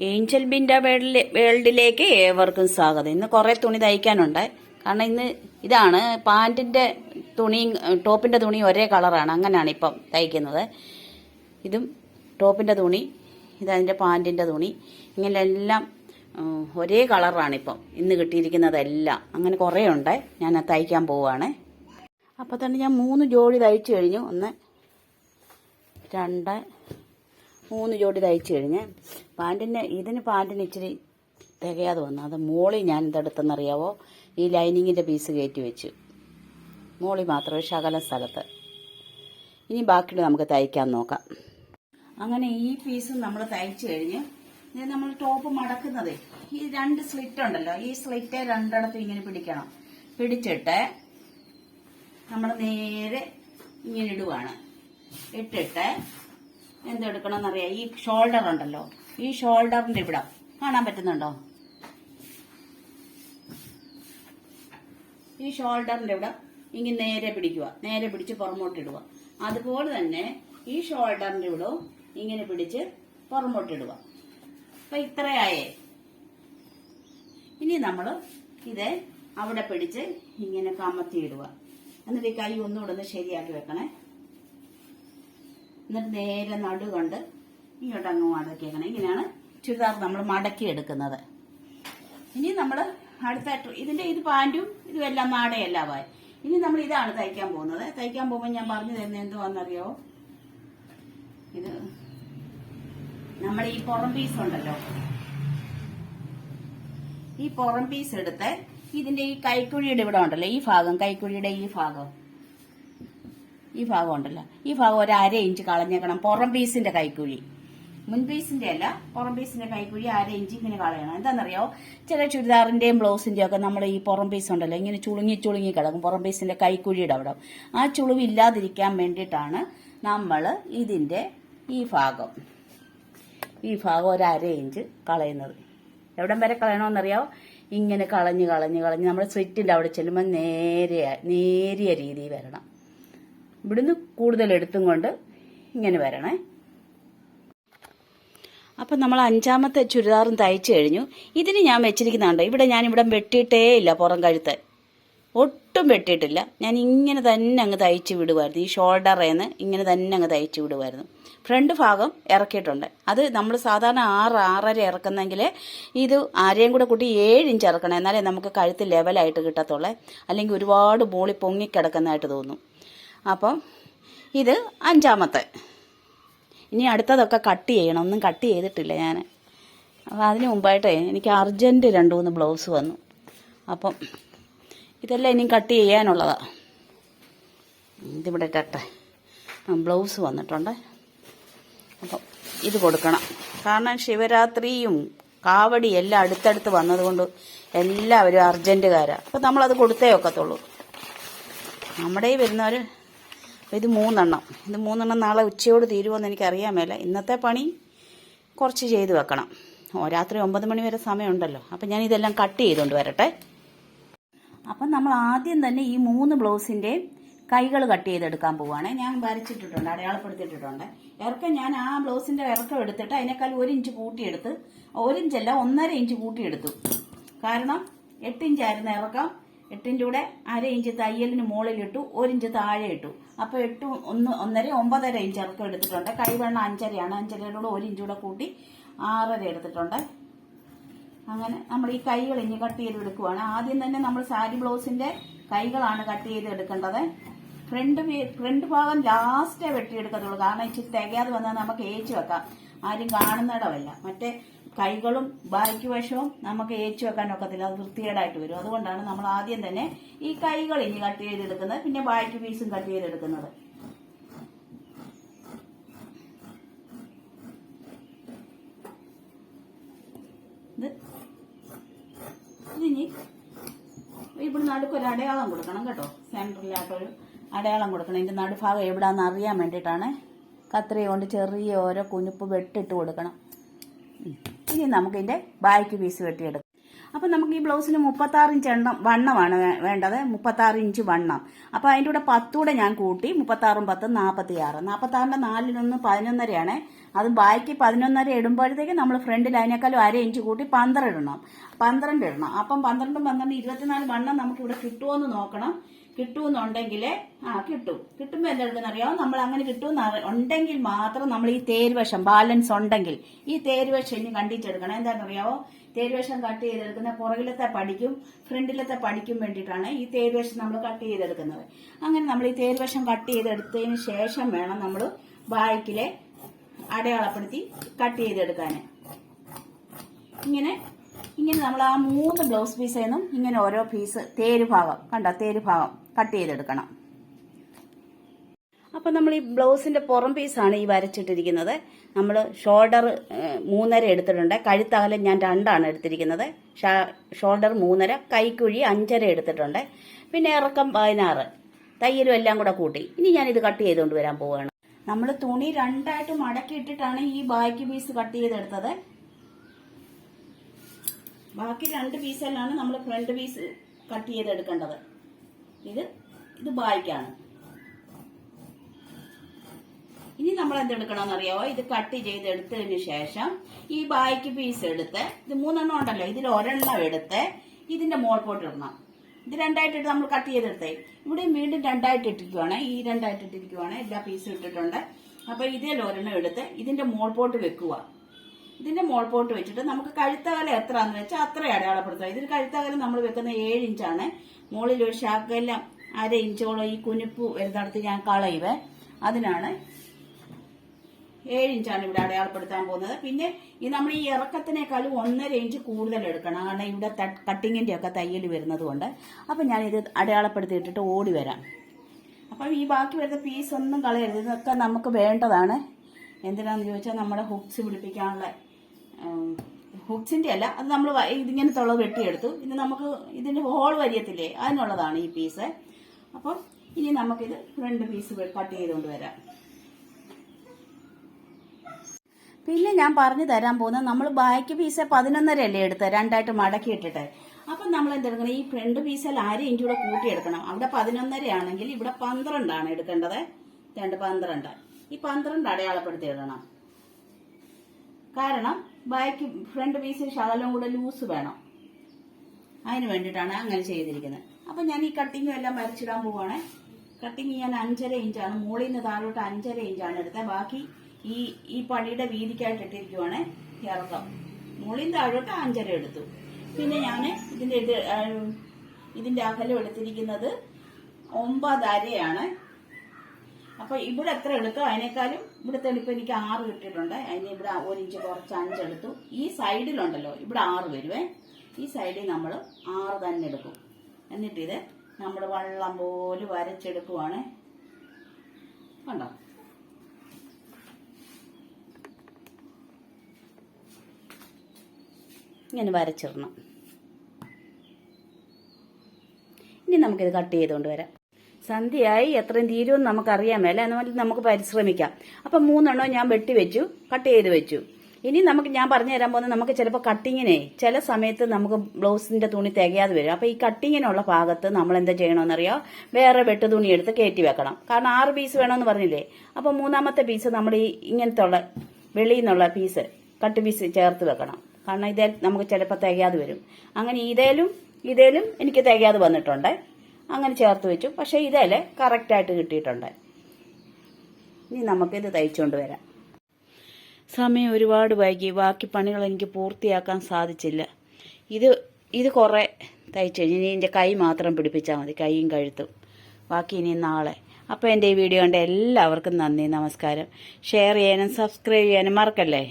Angel ബിന്റെ വേൾഡിലെ- വേൾഡിലേക്ക് ഏവർക്കും സ്വാഗതം. ഇന്ന് കുറേ തുണി തയ്ക്കാനുണ്ട്. കാരണം ഇന്ന് ഇതാണ് പാന്റിന്റെ തുണിയും ടോപ്പിന്റെ തുണിയും ഒരേ കളറാണ്. അങ്ങനെയാണ് ഇപ്പം തയ്ക്കുന്നത്. ഇതും ടോപ്പിന്റെ തുണി ഇതതിന്റെ പാന്റിന്റെ തുണി. ഇങ്ങനെ എല്ലാം ഒരേ കളറാണ് ഇപ്പം ഇന്ന് കിട്ടിയിരിക്കുന്നതെല്ലാം. അങ്ങനെ കുറേ ഉണ്ട് ഞാൻ തയ്ക്കാൻ പോവുകയാണ് അപ്പോൾ തന്നെ ഞാൻ മൂന്ന് ജോഡി തയ്ച്ചു കഴിഞ്ഞു. ഒന്ന് രണ്ട് മൂന്ന് ജോഡി തയ്ച്ചു കഴിഞ്ഞ് പാന്റിന് ഇതിന് പാന്റിന് ഇച്ചിരി തികയാതെ വന്നു. അത് മോളി ഞാൻ എന്തെടുത്തെന്നറിയാവോ ഈ ലൈനിങ്ങിന്റെ പീസ് കയറ്റി വെച്ചു. മോളി മാത്രമേ ശകല സ്ഥലത്ത്. ഇനി ബാക്കി നമുക്ക് തയ്ക്കാൻ നോക്കാം. അങ്ങനെ ഈ പീസ് നമ്മൾ തയ്ച്ചു കഴിഞ്ഞ് ഇത് നമ്മൾ ടോപ്പ് മടക്കുന്നതേ ഈ രണ്ട് സ്ലിറ്റ് ഉണ്ടല്ലോ ഈ സ്ലിറ്റ് രണ്ടിടത്തും ഇങ്ങനെ പിടിക്കണം. പിടിച്ചിട്ട് നമ്മൾ നേരെ ഇങ്ങനെ ഇടുവാണ്. ഇട്ടിട്ട് എന്തെടുക്കണമെന്നറിയാം. ഈ ഷോൾഡർ ഉണ്ടല്ലോ. ഈ ഷോൾഡറിന്റെ ഇവിടെ കാണാൻ പറ്റുന്നുണ്ടോ? ഈ ഷോൾഡറിന്റെ ഇവിടെ ഇങ്ങനെ നേരെ പിടിക്കുക. നേരെ പിടിച്ച് പുറമോട്ടിടുക അതുപോലെ തന്നെ ഈ ഷോൾഡറിന്റെ ഇവിടെ ഇങ്ങനെ പിടിച്ച് പുറമോട്ടിടുക അപ്പൊ ഇത്രയായേ ഇനി നമ്മൾ ഇത് അവിടെ പിടിച്ച് ഇങ്ങനെ കമത്തിയിടുക എന്നിട്ട് ഈ കൈ ഒന്നുകൂടെ ഒന്ന് ശരിയാക്കി വെക്കണേ. എന്നിട്ട് നേരെ നടു കൊണ്ട് ഇങ്ങോട്ട് അങ്ങ് മടക്കി വെക്കണം ഇങ്ങനെയാണ് ചുരിദാർ നമ്മൾ മടക്കി എടുക്കുന്നത് ഇനി നമ്മൾ അടുത്ത ഇതിന്റെ ഇത് പാന്റും ഇതും എല്ലാം നാടയല്ലാവായി ഇനി നമ്മൾ ഇതാണ് തയ്ക്കാൻ പോകുന്നത്. തയ്ക്കാൻ പോകുമ്പോൾ ഞാൻ പറഞ്ഞു തരുന്നത് എന്തുവാണെന്നറിയാവോ ഇത് നമ്മൾ ഈ പുറം പീസ് ഉണ്ടല്ലോ. ഈ പുറം പീസ് എടുത്ത് ഇതിന്റെ ഈ കൈക്കുഴിയുടെ ഇവിടെ ഉണ്ടല്ലോ ഈ ഭാഗം കൈക്കുഴിയുടെ ഈ ഭാഗം. ഈ ഭാഗം ഉണ്ടല്ലോ. ഈ ഭാഗം ഒരു അര ഇഞ്ച് കളഞ്ഞേക്കണം. പുറം പീസിന്റെ കൈക്കുഴി. മുൻ പീസിന്റെ അല്ല പുറം പീസിന്റെ കൈക്കുഴി അര ഇഞ്ച് ഇങ്ങനെ കളയണം. എന്താണെന്നറിയോ? ചില ചുരിദാറിന്റെയും ബ്ലൗസിന്റെയും ഒക്കെ നമ്മൾ ഈ പുറം പീസ് ഉണ്ടല്ലോ ഇങ്ങനെ ചുളുങ്ങി ചുളുങ്ങി കിടക്കും പുറം പീസിന്റെ കൈക്കുഴിയുടെ അവിടെ. ആ ചുളിവ് ഇല്ലാതിരിക്കാൻ വേണ്ടിയിട്ടാണ് നമ്മൾ ഇതിന്റെ ഈ ഭാഗം. ഈ ഭാഗം ഒരു അര ഇഞ്ച് കളയുന്നത്. എവിടം വരെ കളയണമെന്നറിയാമോ ഇങ്ങനെ കളഞ്ഞ് കളഞ്ഞ് കളഞ്ഞ് നമ്മൾ സ്വിറ്റിന്റെ അവിടെ ചെല്ലുമ്പോൾ നേരെ നേരിയ രീതിയിൽ വരണം. ഇവിടുന്ന് കൂടുതൽ എടുത്തും കൊണ്ട് ഇങ്ങനെ വരണേ. അപ്പം നമ്മൾ അഞ്ചാമത്തെ ചുരിദാറും തയ്ച്ചു കഴിഞ്ഞു. ഇതിന് ഞാൻ വെച്ചിരിക്കുന്നുണ്ട്. ഇവിടെ ഞാൻ ഇവിടെ വെട്ടിയിട്ടേ ഇല്ല പുറം കഴുത്ത്. ഒട്ടും വെട്ടിയിട്ടില്ല. ഞാൻ ഇങ്ങനെ തന്നെ അങ്ങ് തയ്ച്ച് വിടുമായിരുന്നു ഈ ഷോൾഡറേന്ന് ഇങ്ങനെ തന്നെ അങ്ങ് തയ്ച്ച് വിടുമായിരുന്നു ഫ്രണ്ട് ഭാഗം ഇറക്കിയിട്ടുണ്ട്. അത് നമ്മൾ സാധാരണ ആറ് ആറര ഇറക്കുന്നെങ്കിൽ ഇത് ആരെയും കൂടെ കൂട്ടി ഏഴ് ഇഞ്ച് ഇറക്കണം. എന്നാലേ നമുക്ക് കഴുത്ത് ലെവലായിട്ട് കിട്ടത്തുള്ളേ. അല്ലെങ്കിൽ ഒരുപാട് ബോളി പൊങ്ങിക്കിടക്കുന്നതായിട്ട് തോന്നും. അപ്പം ഇത് അഞ്ചാമത്തെ. ഇനി അടുത്തതൊക്കെ കട്ട് ചെയ്യണം. ഒന്നും കട്ട് ചെയ്തിട്ടില്ല ഞാൻ. അപ്പോൾ അതിന് മുമ്പായിട്ടേ എനിക്ക് അർജന്റ് രണ്ട് മൂന്ന് ബ്ലൗസ് വന്നു. അപ്പം ഇതെല്ലാം ഇനിയും കട്ട് ചെയ്യാനുള്ളതാണ് ഇതിവിടെ ഇട്ടട്ടെ ബ്ലൗസ് വന്നിട്ടുണ്ട്. അപ്പം ഇത് കൊടുക്കണം. കാരണം ശിവരാത്രിയും കാവടി എല്ലാം അടുത്തടുത്ത് വന്നതുകൊണ്ട് എല്ലാവരും അർജന്റുകാരാണ് അപ്പം നമ്മളത് കൊടുത്തേ ഒക്കത്തുള്ളൂ. നമ്മുടെ ഈ വരുന്നവർ ഇത് മൂന്നെണ്ണം. ഇത് മൂന്നെണ്ണം നാളെ ഉച്ചയോട് തീരുമോയെന്ന് എനിക്കറിയാൻ മേല ഇന്നത്തെ പണി കുറച്ച് ചെയ്ത് വെക്കണം. ഓ രാത്രി ഒമ്പത് മണി വരെ സമയമുണ്ടല്ലോ. അപ്പം ഞാൻ ഇതെല്ലാം കട്ട് ചെയ്തുകൊണ്ട് വരട്ടെ. അപ്പം നമ്മൾ ആദ്യം തന്നെ ഈ മൂന്ന് ബ്ലൗസിന്റെയും കൈകൾ കട്ട് ചെയ്തെടുക്കാൻ പോവുകയാണ് ഞാൻ വരച്ചിട്ടിട്ടുണ്ട് അടയാളപ്പെടുത്തിയിട്ടുണ്ട് ഇറക്കം ഞാൻ ആ ബ്ലൗസിന്റെ ഇറക്കം എടുത്തിട്ട് അതിനേക്കാൾ ഒരു ഇഞ്ച് കൂട്ടിയെടുത്ത് ഒരു ഇഞ്ചല്ല ഒന്നര ഇഞ്ച് കൂട്ടിയെടുത്തു. കാരണം എട്ട് ഇഞ്ചായിരുന്നു ഇറക്കം. എട്ടിന്റെ കൂടെ അര ഇഞ്ച് തയ്യലിന് മുകളിലിട്ടു ഒരു ഇഞ്ച് താഴെ ഇട്ടു. അപ്പോൾ എട്ട് ഒന്ന് ഒന്നര ഒമ്പതര ഇഞ്ച് ഇറക്കം എടുത്തിട്ടുണ്ട്. കൈവെണ്ണ അഞ്ചരയാണ്. അഞ്ചരയുടെ കൂടെ ഒരു ഇഞ്ച് കൂടെ കൂട്ടി ആറര എടുത്തിട്ടുണ്ട്. അങ്ങനെ നമ്മൾ ഈ കൈകൾ ഇനി കട്ട് ചെയ്ത് എടുക്കുവാണ്. ആദ്യം തന്നെ നമ്മൾ സാരി ബ്ലൗസിന്റെ കൈകളാണ് കട്ട് ചെയ്ത് എടുക്കേണ്ടത്. ഫ്രണ്ട് ഫ്രണ്ട് ഭാഗം ലാസ്റ്റേ വെട്ടിയെടുക്കത്തുള്ളൂ. കാരണം ഇച്ചിരി തികയാതെ വന്നാൽ നമുക്ക് ഏച്ചു വെക്കാം. ആരും കാണുന്നിടമല്ല മറ്റേ കൈകളും ബാക്കി വശവും നമുക്ക് ഏച്ചു വെക്കാൻ ഒക്കത്തില്ല. അത് വൃത്തികേടായിട്ട് വരും. അതുകൊണ്ടാണ് നമ്മൾ ആദ്യം തന്നെ ഈ കൈകൾ ഇനി കട്ട് ചെയ്തെടുക്കുന്നത്. പിന്നെ ബാക്കി പീസും കട്ട് ചെയ്തെടുക്കുന്നത്. ഇത് ഇതിനി ഇവിടെ നടുക്കൊരു അടയാളം കൊടുക്കണം കേട്ടോ. സെന്ററിലായിട്ടൊരു അടയാളം കൊടുക്കണം. ഇതിന്റെ നടുഭാഗം എവിടാന്ന് അറിയാൻ വേണ്ടിയിട്ടാണ് കത്രിയ കൊണ്ട് ചെറിയ ഓരോ കുനിപ്പ് വെട്ടിട്ട് കൊടുക്കണം. ഇനി നമുക്കിതിന്റെ ബാക്ക് പീസ് വെട്ടിയെടുക്കാം. അപ്പം നമുക്ക് ഈ ബ്ലൗസിന് മുപ്പത്താറ് ഇഞ്ച് എണ്ണം വണ്ണമാണ് വേണ്ടത്. മുപ്പത്താറ് ഇഞ്ച് വണ്ണം. അപ്പം അതിന്റെ കൂടെ പത്തൂടെ ഞാൻ കൂട്ടി മുപ്പത്താറും പത്തും നാൽപ്പത്തി ആറ് നാൽപ്പത്താറിന്റെ നാലിലൊന്ന് പതിനൊന്നരയാണ്. അത് ബാക്കി പതിനൊന്നര ഇടുമ്പോഴത്തേക്ക് നമ്മൾ ഫ്രണ്ടിൽ അതിനേക്കാളും അര ഇഞ്ച് കൂട്ടി പന്ത്രണ്ട് ഇടണം. പന്ത്രണ്ട് ഇടണം. അപ്പം പന്ത്രണ്ടും പന്ത്രണ്ട് ഇരുപത്തിനാല് വണ്ണം നമുക്ക് ഇവിടെ കിട്ടുമോ നോക്കണം. കിട്ടുമെന്നുണ്ടെങ്കിൽ ആ കിട്ടും. കിട്ടുമ്പോൾ എന്താ അറിയാം നമ്മൾ അങ്ങനെ കിട്ടുമെന്ന് ഉണ്ടെങ്കിൽ മാത്രം നമ്മൾ ഈ തേരുവശം ബാലൻസ് ഉണ്ടെങ്കിൽ ഈ തേരുവശം ഇനി കണ്ടിച്ചെടുക്കണം എന്താണെന്നറിയാമോ തേരുവശം കട്ട് ചെയ്തെടുക്കുന്ന പുറകിലത്തെ പടിക്കും ഫ്രണ്ടിലത്തെ പടിക്കും വേണ്ടിയിട്ടാണ് ഈ തേരുവശം നമ്മൾ കട്ട് ചെയ്തെടുക്കുന്നത്. അങ്ങനെ നമ്മൾ ഈ തേരുവശം കട്ട് ചെയ്തെടുത്തതിന് ശേഷം വേണം നമ്മൾ ബാക്കിലെ അടയാളപ്പെടുത്തി കട്ട് ചെയ്തെടുക്കാൻ ഇങ്ങനെ ഇങ്ങനെ നമ്മൾ ആ മൂന്ന് ബ്ലൗസ് പീസിൽ നിന്നും ഇങ്ങനെ ഓരോ പീസ് തേര് ഭാഗം. കണ്ട? തേര് ഭാഗം കട്ട് ചെയ്തെടുക്കണം. അപ്പം നമ്മൾ ഈ ബ്ലൗസിന്റെ പുറം പീസാണ് ഈ വരച്ചിട്ടിരിക്കുന്നത്. നമ്മൾ ഷോൾഡർ മൂന്നര എടുത്തിട്ടുണ്ട്. കഴുത്തകലം ഞാൻ രണ്ടാണ് എടുത്തിരിക്കുന്നത്. ഷോൾഡർ മൂന്നര കൈക്കുഴി അഞ്ചര എടുത്തിട്ടുണ്ട്. പിന്നെ ഇറക്കം പതിനാറ്. തയ്യലും എല്ലാം കൂടെ കൂട്ടി. ഇനി ഞാനിത് കട്ട് ചെയ്തുകൊണ്ട് വരാൻ പോവുകയാണ് നമ്മൾ തുണി രണ്ടായിട്ട് മടക്കി ഇട്ടിട്ടാണ് ഈ ബാക്കി പീസ് കട്ട് ചെയ്തെടുത്തത്. ബാക്കി രണ്ട് പീസെല്ലാം നമ്മൾ ഫ്രണ്ട് പീസ് കട്ട് ചെയ്തെടുക്കേണ്ടത്. ഇത് ഇത് ബായ്ക്കാണ്. ഇനി നമ്മൾ എന്തെടുക്കണമെന്ന് അറിയാവോ? ഇത് കട്ട് ചെയ്തെടുത്തതിന് ശേഷം ഈ ബായ്ക്ക് പീസ് എടുത്ത് ഇത് മൂന്നെണ്ണം ഉണ്ടല്ലോ ഇതിൽ ഒരെണ്ണം എടുത്ത് ഇതിന്റെ മോൾ പോട്ട് ഇടണം. ഇത് രണ്ടായിട്ടിട്ട് നമ്മൾ കട്ട് ചെയ്തെടുത്തെ. ഇവിടെ വീണ്ടും രണ്ടായിട്ട് ഇട്ടിരിക്കുവാണ്. ഈ രണ്ടായിട്ട് ഇട്ടിരിക്കുവാണ്. എല്ലാ പീസും ഇട്ടിട്ടുണ്ട്. അപ്പൊ ഇതിൽ ഒരെണ്ണം എടുത്ത് ഇതിന്റെ മോൾ പോട്ട് വെക്കുക. ഇതിന്റെ മോൾ പോട്ട് വെച്ചിട്ട് നമുക്ക് കഴുത്തകലം എന്ന് വെച്ചാൽ അത്ര അടയാളപ്പെടുത്തുക. ഇതിൽ കഴുത്തകലം നമ്മൾ വെക്കുന്ന ഏഴ് ഇഞ്ചാണ് മുകളിൽ ഒരു ശാക്കെല്ലാം അര ഇഞ്ചോളം ഈ കുനിപ്പ് വരുന്നിടത്ത് ഞാൻ കളയുവേ. അതിനാണ് ഏഴ് ഇഞ്ചാണ് ഇവിടെ അടയാളപ്പെടുത്താൻ പോകുന്നത്. പിന്നെ ഈ നമ്മൾ ഈ ഇറക്കത്തിനേക്കാളും ഒന്നര ഇഞ്ച് കൂടുതൽ എടുക്കണം. കാരണം ഇവിടെ കട്ടിങ്ങിന്റെ ഒക്കെ തയ്യൽ വരുന്നത് കൊണ്ട് അപ്പം ഞാനിത് അടയാളപ്പെടുത്തിയിട്ടിട്ട് ഓടി വരാം. അപ്പം ഈ ബാക്കി വരുന്ന പീസ് ഒന്നും കളയരുത്. ഇതൊക്കെ നമുക്ക് വേണ്ടതാണ്. എന്തിനാന്ന് ചോദിച്ചാൽ നമ്മുടെ ഹുക്സ് പിടിപ്പിക്കാനുള്ള ഹുക്സിന്റെ അല്ല അത് നമ്മൾ ഇതിങ്ങനെ തുള വെട്ടിയെടുത്തു. ഇനി നമുക്ക് ഇതിന്റെ ഹോൾ വരിയത്തില്ലേ അതിനുള്ളതാണ് ഈ പീസ് അപ്പം ഇനി നമുക്കിത് രണ്ട് പീസ് കട്ട് ചെയ്തുകൊണ്ട് വരാം. പിന്നെ ഞാൻ പറഞ്ഞു തരാൻ പോകുന്നത് നമ്മൾ ബാക്ക് പീസ് പതിനൊന്നര അല്ലേ എടുത്ത്? രണ്ടായിട്ട് മടക്കി ഇട്ടിട്ട് അപ്പം നമ്മൾ എന്തെടുക്കണം ഈ ഫ്രണ്ട് പീസിൽ അര ഇഞ്ച് കൂടെ കൂട്ടിയെടുക്കണം. അവിടെ പതിനൊന്നര ആണെങ്കിൽ ഇവിടെ പന്ത്രണ്ടാണ് എടുക്കേണ്ടത്. രണ്ട് പന്ത്രണ്ട്. ഈ പന്ത്രണ്ട് അടയാളപ്പെടുത്തി ഇടണം കാരണം ബാക്കി ഫ്രണ്ട് പീസിൽ ശകലം കൂടെ ലൂസ് വേണം. അതിന് വേണ്ടിയിട്ടാണ് അങ്ങനെ ചെയ്തിരിക്കുന്നത്. അപ്പം ഞാൻ ഈ കട്ടിങ്ങും എല്ലാം വരച്ചിടാൻ പോവാണ്. കട്ടിങ് ഞാൻ അഞ്ചര ഇഞ്ചാണ് മുകളിൽ നിന്ന് താഴോട്ട് അഞ്ചര ഇഞ്ചാണ് എടുത്തത്. ബാക്കി ഈ ഈ പണിയുടെ വീതിക്കായിട്ട് ഇട്ടിരിക്കുവാണ് ഇറക്കം മുകളിൽ താഴോട്ട് അഞ്ചര എടുത്തു. പിന്നെ ഞാൻ ഇതിന്റെ ഇതിന്റെ അകലം എടുത്തിരിക്കുന്നത് ഒമ്പത് അരയാണ് അപ്പൊ ഇവിടെ എത്ര എടുക്കും അതിനേക്കാളും ഇവിടെ തെളിപ്പ് എനിക്ക് ആറ് കിട്ടിയിട്ടുണ്ട്. അതിന് ഇവിടെ ഒരു ഇഞ്ച് കുറച്ച് അഞ്ചെടുത്തു ഈ സൈഡിലുണ്ടല്ലോ ഇവിടെ ആറ് വരുവേ. ഈ സൈഡിൽ നമ്മൾ ആറ് തന്നെ എടുക്കും. എന്നിട്ടിത് നമ്മൾ വള്ളം പോലെ വരച്ചെടുക്കുവാണ്. കണ്ടോ? ഇങ്ങനെ വരച്ചിടണം. ഇനി നമുക്കിത് കട്ട് ചെയ്തുകൊണ്ട് വരാം. സന്ധ്യയായി എത്രയും തീരുമെന്ന് നമുക്കറിയാൻ മേല എന്നാൽ നമുക്ക് പരിശ്രമിക്കാം. അപ്പം മൂന്നെണ്ണം ഞാൻ വെട്ടി വെച്ചു കട്ട് ചെയ്ത് വെച്ചു. ഇനി നമുക്ക് ഞാൻ പറഞ്ഞു തരാൻ പോകുന്നത് നമുക്ക് ചിലപ്പോൾ കട്ടിങ്ങിനെ ചില സമയത്ത് നമുക്ക് ബ്ലൗസിന്റെ തുണി തികയാതെ വരും. അപ്പോൾ ഈ കട്ടിങ്ങിനുള്ള ഭാഗത്ത് നമ്മൾ എന്താ ചെയ്യണമെന്നറിയോ? വേറെ വെട്ട് തുണി എടുത്ത് കയറ്റി വെക്കണം. കാരണം ആറ് പീസ് വേണമെന്ന് പറഞ്ഞില്ലേ? അപ്പോൾ മൂന്നാമത്തെ പീസ് നമ്മൾ ഈ ഇങ്ങനത്തെ ഉള്ള വെളിയിൽ നിന്നുള്ള പീസ് കട്ട് പീസ് ചേർത്ത് വെക്കണം. കാരണം ഇതേ നമുക്ക് ചിലപ്പോൾ തികയാതെ വരും. അങ്ങനെ ഇതേലും ഇതേലും എനിക്ക് തികയാതെ വന്നിട്ടുണ്ട്. അങ്ങനെ ചേർത്ത് വെച്ചു. പക്ഷേ ഇതേലെ കറക്റ്റായിട്ട് കിട്ടിയിട്ടുണ്ട്. ഇനി നമുക്കിത് തയ്ച്ചുകൊണ്ട് വരാം. സമയം ഒരുപാട് വൈകി. ബാക്കി പണികൾ എനിക്ക് പൂർത്തിയാക്കാൻ സാധിച്ചില്ല. ഇത് ഇത് കുറേ തയ്ച്ചു കഴിഞ്ഞ് ഇനി എന്റെ കൈ മാത്രം പിടിപ്പിച്ചാൽ മതി. കൈയും കഴുത്തും. ബാക്കി ഇനി നാളെ. അപ്പോൾ എന്റെ ഈ വീഡിയോ കണ്ട എല്ലാവർക്കും നന്ദി നമസ്കാരം. ഷെയർ ചെയ്യാനും സബ്സ്ക്രൈബ് ചെയ്യാനും മറക്കല്ലേ?